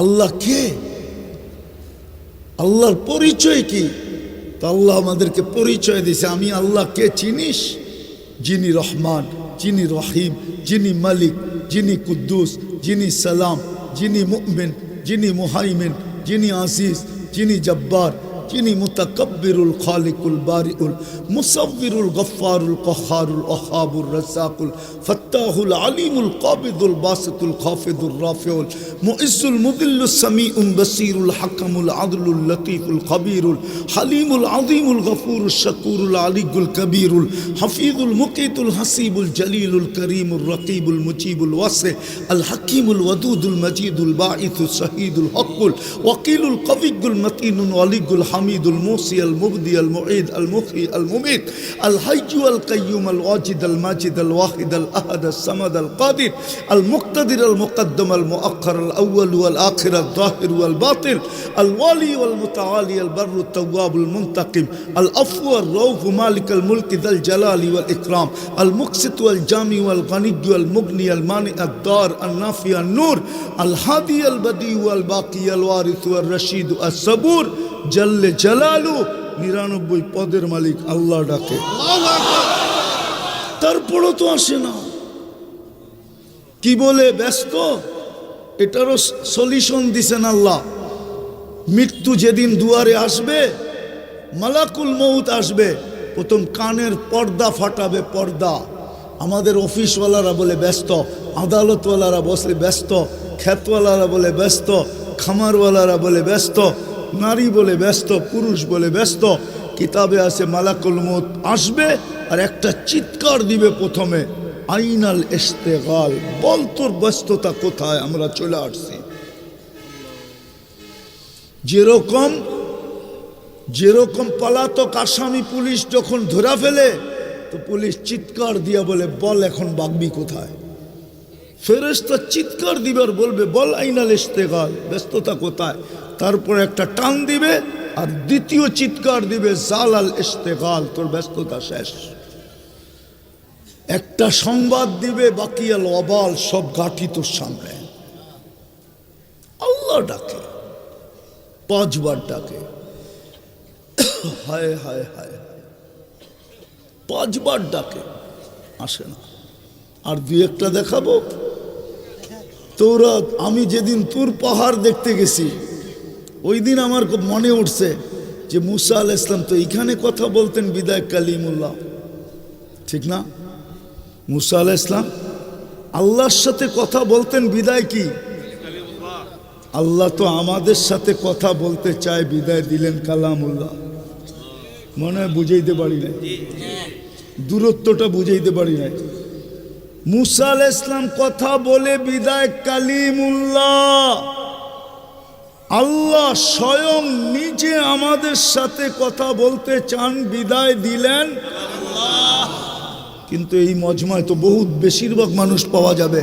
আল্লাহ কে? আল্লাহর পরিচয় কি? তো আল্লাহ আমাদেরকে পরিচয় দিয়েছে, আমি আল্লাহকে চিনিস? যিনি রহমান, যিনি রহিম, যিনি মালিক, যিনি কুদ্দুস, যিনি সালাম, যিনি মুমিন, যিনি মুহাইমিন, যিনি আসিস যিনি জব্বার যিনি মুতাকব্বিরুল খালিকুল বারিউল মুসাব্বিরুল গফফারুল কহারুল ওহাবুর রাসাকুল ফত্তাহুল আলিমুল কাবিদুল বাসিতুল খাফিদুল রাফিউল মুইসুল মুদিল্লুস সামিউল বসিরুল হাকামুল আদলুল লতিফুল খবীরুল হালিমুল আযীমুল গফুরুল শাকুরুল আলিকুল কবীরুল হাফিজুল মুকিতুল হাসিবুল জলিলুল করিমুল রকিবুল মুজিবুল ওয়াসি আল হাকিমুল ওয়াদুদুল মজিদুল বাঈসুল শহীদুল হকুল ওয়াকিলুল কবিগুল মতিনুল ওয়ালিগুল হামিদুল الحميد الموصي المبدي المعيد المخي المميت الحي القيوم الواجد الماجد الواحد الأحد الصمد القادر المقتدر المقدم المؤخر الأول والآخر الظاهر والباطن الوالي والمتعالي البر التواب المنتقم العفو الروف مالك الملك ذا الجلال والإكرام المقسط والجامي والغني والمغني المانع الدار النافي النور الهادي البديع والباقي الوارث والرشيد الصبور جل জালে জালালু নিরানব্বই পদের মালিক আল্লাহ ডাকে। তারপরও তো আসে না। কি বলে ব্যস্ত? এটারও সলিউশন দিছেন আল্লাহ। মৃত্যু যেদিন দুয়ারে আসবে মালাকুল মৌত আসবে। প্রথম কানের পর্দা ফাটাবে পর্দা। আমাদের অফিসওয়ালারা বলে ব্যস্ত। আদালতওয়ালারা বসলে ব্যস্ত। খ্যাতওয়ালারা বলে ব্যস্ত। খামারওয়ালারা বলে ব্যস্ত। নারী বলে ব্যস্ত, পুরুষ বলে ব্যস্ত, কিতাবে আছে মালাকুল মৌত আসবে আর একটা চিৎকার দিবে প্রথমে, আইনাল ইস্তেগাল বল তোর ব্যস্ততা কোথায়, আমরা চলে আসছি। যেরকম যেরকম পলাতক আসামি পুলিশ যখন ধরা ফেলে, তো পুলিশ চিৎকার দিয়া বলে, বল এখন বাগবি কোথায়? ফেরেস্তা চিৎকার দিবার বলবে, বল আইনাল ইস্তেগাল ব্যস্ততা কোথায়? তারপর একটা টান দিবে আর দ্বিতীয় চিৎকার দিবে জাল আল ইস্তেগাল তোর ব্যস্ততা শেষ। একটা সংবাদ দিবে বাকি আল অবাল, সব গাঠি তোর সামনে। আল্লাহ ডাকে, পাঁচবার ডাকে। হায় হায় হায় পাঁচবার ডাকে, আসে না। আর দুই একটা দেখাবো? তোরা, আমি যেদিন তুর পাহাড় দেখতে গেছি ওই দিন আমার খুব মনে উঠছে যে মুসা আল ইসলাম তো এইখানে কথা বলতেন, বিদায় কালিমুল্লাহ। ঠিক না? মুসা আল ইসলাম আল্লাহর সাথে কথা বলতেন, বিদায় কি? আল্লাহ তো আমাদের সাথে কথা বলতে চায়, বিদায় দিলেন কালামুল্লাহ। মনে হয় বুঝাইতে পারি নাই। দূরত্বটা বুঝাইতে পারি নাই। মুসা আল ইসলাম কথা বলে, বিদায় কালিমুল্লাহ। আল্লাহ স্বয়ং নিজে আমাদের সাথে কথা বলতে চান, বিদায় দিলেন। কিন্তু এই মজমায় তো বহুত বেশিরভাগ মানুষ পাওয়া যাবে।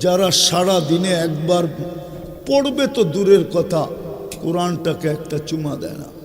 যারা সারা দিনে একবার পড়বে তো দূরের কথা, কোরআনটাকে একটা চুমা দেয় না।